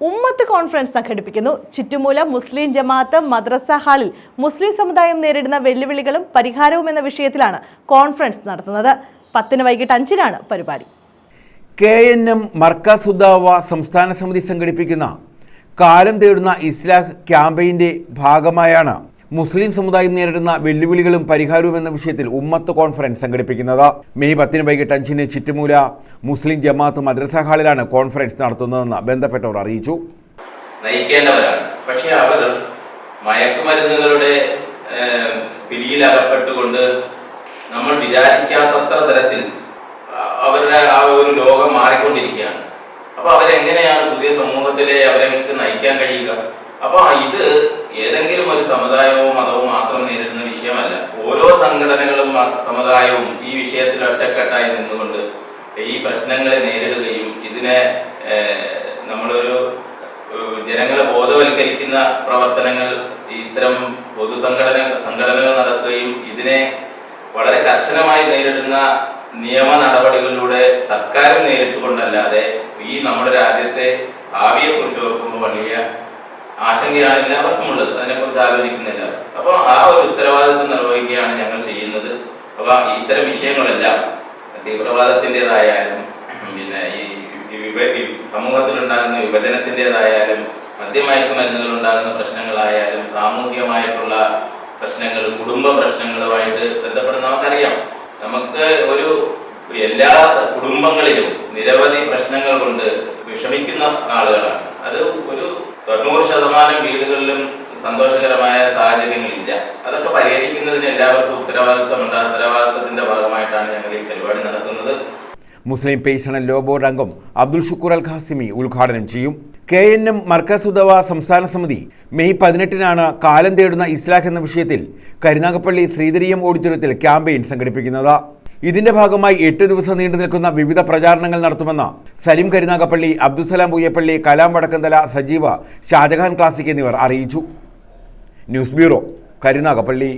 ഉമ്മത്ത് കോൺഫറൻസ് സംഘടിപ്പിക്കുന്നു. ചുറ്റുമൂല മുസ്ലിം ജമാഅത്ത് മദ്രസ ഹാളിൽ മുസ്ലിം സമുദായം നേരിടുന്ന വെല്ലുവിളികളും പരിഹാരവും എന്ന വിഷയത്തിലാണ് കോൺഫറൻസ് നടത്തുന്നത്. പത്തിന് വൈകിട്ട് അഞ്ചിനാണ് പരിപാടി. കെ എൻ എം മർക്കസുദാവ സംസ്ഥാന സമിതി സംഘടിപ്പിക്കുന്ന കാലം തേടുന്ന ഇസ്ലാഹ് ക്യാമ്പയിന്റെ ഭാഗമായാണ് മുസ്ലിം സമുദായം നേരിടുന്ന വെല്ലുവിളികളും പരിഹാരവും എന്ന വിഷയത്തിൽ ഉമ്മത്ത് കോൺഫറൻസ് സംഘടിപ്പിക്കുന്നത്. മെയ് പത്തിന് വൈകിട്ട് അഞ്ചിന് ചിറ്റുമൂല മുസ്ലിം ജമാഅത്ത് മദ്രസ ഹാളിലാണ് കോൺഫറൻസ് നടത്തുന്നതെന്ന് ബന്ധപ്പെട്ടവർ അറിയിച്ചു. നയിക്കേണ്ടവരാണ്. പക്ഷേ അവർ മയക്കുമരുന്നുകളുടെ പിടിയിൽ പിടിയിലകപ്പെട്ടുകൊണ്ട് നമ്മൾ വിചാരിക്കാത്തത്ര തരത്തിൽ അവരുടെ ആ ഒരു ലോകം മാറിക്കൊണ്ടിരിക്കുകയാണ്. അപ്പൊ അവരെങ്ങനെയാണ് പുതിയ സമൂഹത്തിലെ അവരെ നയിക്കാൻ കഴിയുക? അപ്പൊ ഇത് ഏതെങ്കിലും ഒരു സമുദായവും മതവും മാത്രം നേരിടുന്ന വിഷയമല്ല. ഓരോ സംഘടനകളും സമുദായവും ഈ വിഷയത്തിൽ ഒറ്റക്കെട്ടായി നിന്നുകൊണ്ട് ഈ പ്രശ്നങ്ങളെ നേരിടുകയും ഇതിനെ നമ്മളൊരു ജനങ്ങളെ ബോധവൽക്കരിക്കുന്ന പ്രവർത്തനങ്ങൾ ഇത്തരം പൊതുസംഘടന സംഘടനകൾ നടത്തുകയും ഇതിനെ വളരെ കർശനമായി നേരിടുന്ന നിയമ നടപടികളിലൂടെ സർക്കാരും നേരിട്ടുകൊണ്ടല്ലാതെ ഈ നമ്മുടെ രാജ്യത്തെ ഭാവിയെ കുറിച്ച് ഓർക്കുമ്പോൾ വലിയ ആശങ്കയാണ് എല്ലാവർക്കും ഉള്ളത് അതിനെക്കുറിച്ച് ആലോചിക്കുന്നില്ല. അപ്പോൾ ആ ഒരു ഉത്തരവാദിത്വം നിർവഹിക്കുകയാണ് ഞങ്ങൾ ചെയ്യുന്നത്. അപ്പൊ ഇത്തരം വിഷയങ്ങളെല്ലാം തീവ്രവാദത്തിന്റെതായാലും പിന്നെ ഈ സമൂഹത്തിലുണ്ടാകുന്ന വിഭജനത്തിന്റെതായാലും മദ്യമയക്കുമരുന്നുകൾ ഉണ്ടാകുന്ന പ്രശ്നങ്ങളായാലും സാമൂഹികമായിട്ടുള്ള പ്രശ്നങ്ങൾ കുടുംബ പ്രശ്നങ്ങളുമായിട്ട് ബന്ധപ്പെടുന്ന നമുക്കറിയാം. നമുക്ക് ഒരു എല്ലാ കുടുംബങ്ങളിലും നിരവധി പ്രശ്നങ്ങൾ കൊണ്ട് വിഷമിക്കുന്ന ആളുകളാണ്. ശതമാനം വീടുകളിലും സന്തോഷകരമായ സാഹചര്യങ്ങളില്ല. അതൊക്കെ പരിഹരിക്കുന്നതിന് എല്ലാവർക്കും ഉത്തരവാദിത്വമുണ്ട് ഉത്തരവാദിത്തത്തിന്റെ ഭാഗമായിട്ടാണ് ഞങ്ങൾ ഈ പരിപാടി നടത്തുന്നത്. മുസ്ലിം പേഴ്സണൽ ലോ ബോർഡ് അംഗം അബ്ദുൽ ഷുക്കൂർ അൽ ഖാസിമി ഉദ്ഘാടനം ചെയ്യും. കെ എൻ എം മർക്കസുദവ സംസ്ഥാന സമിതി മെയ് പതിനെട്ടിനാണ് കാലം തേടുന്ന ഇസ്ലാഖ് എന്ന വിഷയത്തിൽ കരുനാഗപ്പള്ളി ശ്രീധരീയം ഓഡിറ്റോറിയത്തിൽ ക്യാമ്പയിൻ സംഘടിപ്പിക്കുന്നത്. ഇതിന്റെ ഭാഗമായി എട്ട് ദിവസം നീണ്ടു നിൽക്കുന്ന വിവിധ പ്രചാരണങ്ങൾ നടത്തുമെന്ന് സലീം കരുനാഗപ്പള്ളി അബ്ദുസലാം പൂയപ്പള്ളി കലാം വടക്കന്തല സജീവ ഷാജഹാൻ ക്ലാസിക് എന്നിവർ അറിയിച്ചു. News bureau Karunagappally.